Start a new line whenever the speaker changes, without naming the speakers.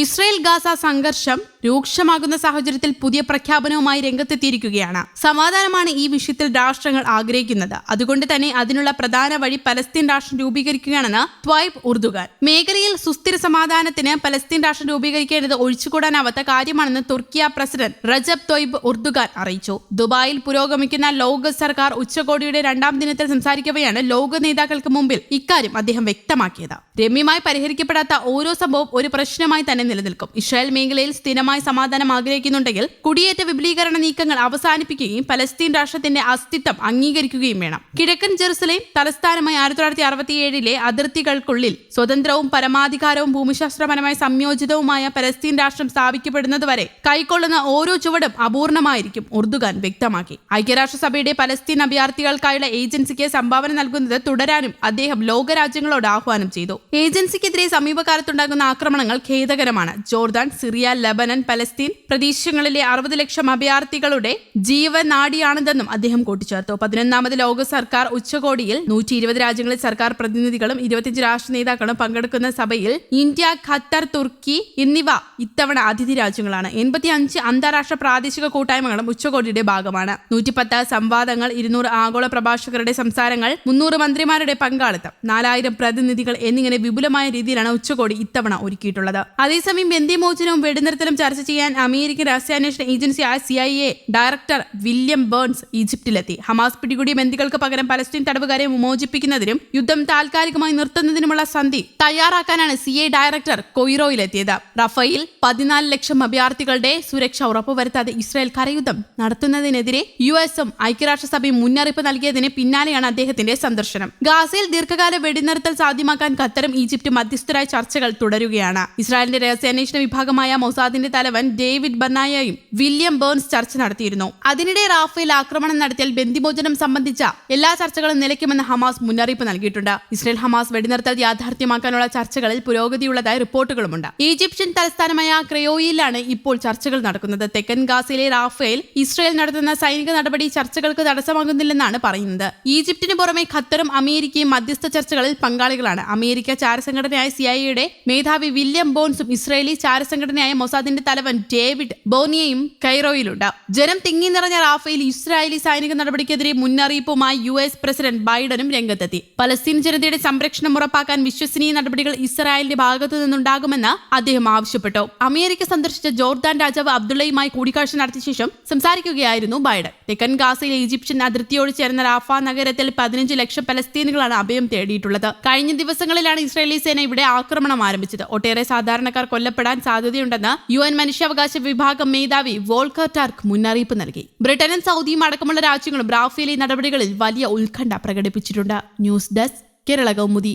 Israel Gaza സംഘർഷം രൂക്ഷമാകുന്ന സാഹചര്യത്തിൽ പുതിയ പ്രഖ്യാപനവുമായി രംഗത്തെത്തിയിരിക്കുകയാണ്. സമാധാനമാണ് ഈ വിഷയത്തിൽ രാഷ്ട്രങ്ങൾ ആഗ്രഹിക്കുന്നത്. അതുകൊണ്ട് തന്നെ അതിനുള്ള പ്രധാന വഴി പലസ്തീൻ രാഷ്ട്രം രൂപീകരിക്കുകയാണെന്ന് ത്വൈബ് ഉർദുഗാൻ. മേഖലയിൽ സുസ്ഥിര സമാധാനത്തിന് പലസ്തീൻ രാഷ്ട്രം രൂപീകരിക്കേണ്ടത് ഒഴിച്ചുകൂടാനാവാത്ത കാര്യമാണെന്ന് തുർക്കിയ പ്രസിഡന്റ് റജബ് ത്വൈബ് ഉർദുഗാൻ അറിയിച്ചു. ദുബായിൽ പുരോഗമിക്കുന്ന ലോക സർക്കാർ ഉച്ചകോടിയുടെ രണ്ടാം ദിനത്തിൽ സംസാരിക്കവെയാണ് ലോക നേതാക്കൾക്ക് മുമ്പിൽ ഇക്കാര്യം അദ്ദേഹം വ്യക്തമാക്കിയത്. രമ്യമായി പരിഹരിക്കപ്പെടാത്ത ഓരോ സംഭവം ഒരു പ്രശ്നമായി തന്നെ നിലനിൽക്കും. ഇസ്രായേൽ മേഖലയിൽ സ്ഥിരമായി സമാധാനം ആഗ്രഹിക്കുന്നുണ്ടെങ്കിൽ കുടിയേറ്റ വിപുലീകരണ നീക്കങ്ങൾ അവസാനിപ്പിക്കുകയും പലസ്തീൻ രാഷ്ട്രത്തിന്റെ അസ്തിത്വം അംഗീകരിക്കുകയും വേണം. കിഴക്കൻ ജെറുസലേം തലസ്ഥാനമായി ആയിരത്തി തൊള്ളായിരത്തി അറുപത്തിയേഴിലെ അതിർത്തികൾക്കുള്ളിൽ സ്വതന്ത്രവും പരമാധികാരവും ഭൂമിശാസ്ത്രപരമായി സംയോജിതവുമായ പലസ്തീൻ രാഷ്ട്രം സ്ഥാപിക്കപ്പെടുന്നതുവരെ കൈക്കൊള്ളുന്ന ഓരോ ചുവടും അപൂർണമായിരിക്കും ഉർദുഗാൻ വ്യക്തമാക്കി. ഐക്യരാഷ്ട്രസഭയുടെ പലസ്തീൻ അഭയാർത്ഥികൾക്കായുള്ള ഏജൻസിക്ക് സംഭാവന നൽകുന്നത് തുടരാനും അദ്ദേഹം ലോകരാജ്യങ്ങളോട് ആഹ്വാനം ചെയ്തു. ഏജൻസിക്കെതിരെ സമീപകാലത്തുണ്ടാകുന്ന ആക്രമണങ്ങൾ ഖേദകരമാണ് ജോർദാൻ സിറിയ ലബനൻ പലസ്തീൻ പ്രദേശങ്ങളിലെ അറുപത് ലക്ഷം അഭയാർത്ഥികളുടെ ജീവനാടിയാണിതെന്നും അദ്ദേഹം കൂട്ടിച്ചേർത്തു. പതിനൊന്നാമത് ലോക സർക്കാർ ഉച്ചകോടിയിൽ നൂറ്റി ഇരുപത് രാജ്യങ്ങളിൽ സർക്കാർ പ്രതിനിധികളും ഇരുപത്തിയഞ്ച് രാഷ്ട്ര നേതാക്കളും പങ്കെടുക്കുന്ന സഭയിൽ ഇന്ത്യ ഖത്തർ തുർക്കി എന്നിവ ഇത്തവണ അതിഥി രാജ്യങ്ങളാണ്. എൺപത്തി അഞ്ച് അന്താരാഷ്ട്ര പ്രാദേശിക കൂട്ടായ്മകളും ഉച്ചകോടിയുടെ ഭാഗമാണ്. നൂറ്റിപ്പത്ത് സംവാദങ്ങൾ ഇരുന്നൂറ് ആഗോള പ്രഭാഷകരുടെ സംസാരങ്ങൾ മുന്നൂറ് മന്ത്രിമാരുടെ പങ്കാളിത്തം നാലായിരം പ്രതിനിധികൾ എന്നിങ്ങനെ വിപുലമായ രീതിയിലാണ് ഉച്ചകോടി ഇത്തവണ ഒരുക്കിയിട്ടുള്ളത്. അതേസമയം ബന്ദിമോചനവും വെടിനിർത്തലും ചർച്ച ചെയ്യാൻ അമേരിക്കൻ രഹസ്യാന്വേഷണ ഏജൻസിയായ C I A director William Burns ഈജിപ്തിലെത്തി. Hamas പിടികൂടിയ ബന്ദികൾക്ക് പകരം പലസ്തീൻ തടവുകാരെ മോചിപ്പിക്കുന്നതിനും യുദ്ധം താൽക്കാലികമായി നിർത്തുന്നതിനുമുള്ള സന്ധി തയ്യാറാക്കാനാണ് സി ഐ ഡയറക്ടർ കൊയ്റോയിലെത്തിയത്. റഫയിൽ പതിനാല് ലക്ഷം അഭയാർത്ഥികളുടെ സുരക്ഷ ഉറപ്പുവരുത്താതെ ഇസ്രായേൽ കരയുദ്ധം നടത്തുന്നതിനെതിരെ യു എസും ഐക്യരാഷ്ട്രസഭയും മുന്നറിയിപ്പ് നൽകിയതിന് പിന്നാലെയാണ് അദ്ദേഹത്തിന്റെ സന്ദർശനം. ഗാസയിൽ ദീർഘകാല വെടിനിർത്തൽ സാധ്യമാക്കാൻ ഖത്തറും ഈജിപ്തും മധ്യസ്ഥരായ ചർച്ചകൾ തുടരുകയാണ്. ഇസ്രായേലിന്റെ രഹസ്യാന്വേഷണ വിഭാഗമായ മൊസാദിന്റെ തലവൻ ഡേവിഡ് ബർണായയും വില്യം ബേൺസ് ചർച്ച നടത്തിയിരുന്നു. അതിനിടെ റാഫേൽ ആക്രമണം നടത്തിയാൽ ബന്ദിമോചനം സംബന്ധിച്ച എല്ലാ ചർച്ചകളും നിലയ്ക്കുമെന്ന് ഹമാസ് മുന്നറിയിപ്പ് നൽകിയിട്ടുണ്ട്. ഇസ്രായേൽ ഹമാസ് വെടിനിർത്തൽ യാഥാർത്ഥ്യമാക്കാനുള്ള ചർച്ചകളിൽ പുരോഗതിയുള്ളതായി റിപ്പോർട്ടുകളുമുണ്ട്. ഈജിപ്ഷ്യൻ തലസ്ഥാനമായ ക്രയോയിലാണ് ഇപ്പോൾ ചർച്ചകൾ നടക്കുന്നത്. തെക്കൻ ഗാസയിലെ റാഫേൽ ഇസ്രായേൽ നടത്തുന്ന സൈനിക നടപടി ചർച്ചകൾക്ക് തടസ്സമാകുന്നില്ലെന്നാണ് പറയുന്നത്. ഈജിപ്തിന് പുറമെ ഖത്തറും അമേരിക്കയും മധ്യസ്ഥ ചർച്ചകളിൽ പങ്കാളികളാണ്. അമേരിക്ക ചാരസംഘടനയായ സിഐയുടെ മേധാവി വില്യം ബോൺസും ഇസ്രായേലി ചാരസംഘടനയായ മൊസാദിന്റെ തലവൻ ഡേവിഡ് ബോനിയയും കൈറോയിലുണ്ട്. ജനം തിങ്ങി നിറഞ്ഞ റാഫേൽ ഇസ്രായേലി സൈനിക നടപടിക്കെതിരെ മുന്നറിയിപ്പുമായി യു എസ് പ്രസിഡന്റ് ബൈഡനും രംഗത്തെത്തി. പലസ്തീൻ ജനതയുടെ സംരക്ഷണം ഉറപ്പാക്കാൻ വിശ്വസനീയ നടപടികൾ ഇസ്രായേലിന്റെ ഭാഗത്തു നിന്നുണ്ടാകുമെന്ന് അദ്ദേഹം ആവശ്യപ്പെട്ടു. അമേരിക്ക സന്ദർശിച്ച ജോർദാൻ രാജാവ് അബ്ദുള്ളയുമായി കൂടിക്കാഴ്ച നടത്തിയ ശേഷം സംസാരിക്കുകയായിരുന്നു ബൈഡൻ. തെക്കൻ ഗാസയിലെ ഈജിപ്ഷ്യൻ അതിർത്തിയോട് ചേർന്ന റാഫ നഗരത്തിൽ പതിനഞ്ച് ലക്ഷം പലസ്തീനുകളാണ് അഭയം തേടിയിട്ടുള്ളത്. കഴിഞ്ഞ ദിവസങ്ങളിലാണ് ഇസ്രായേലി സേന ഇവിടെ ആക്രമണം ആരംഭിച്ചത്. ഒട്ടേറെ സാധാരണക്കാർ കൊല്ലപ്പെടാൻ സാധ്യതയുണ്ടെന്ന് യു എൻ മനുഷ്യാവകാശ വിഭാഗം മേധാവി വോൾക്കർ ടാർക്ക് മുന്നറിയിപ്പ് നൽകി. ബ്രിട്ടനും സൗദിയും അടക്കമുള്ള രാജ്യങ്ങളും റാഫേലി നടപടികളിൽ വലിയ ഉത്കണ്ഠ പ്രകടിപ്പിച്ചിട്ടുണ്ട്. News desk Kerala Kaumudi.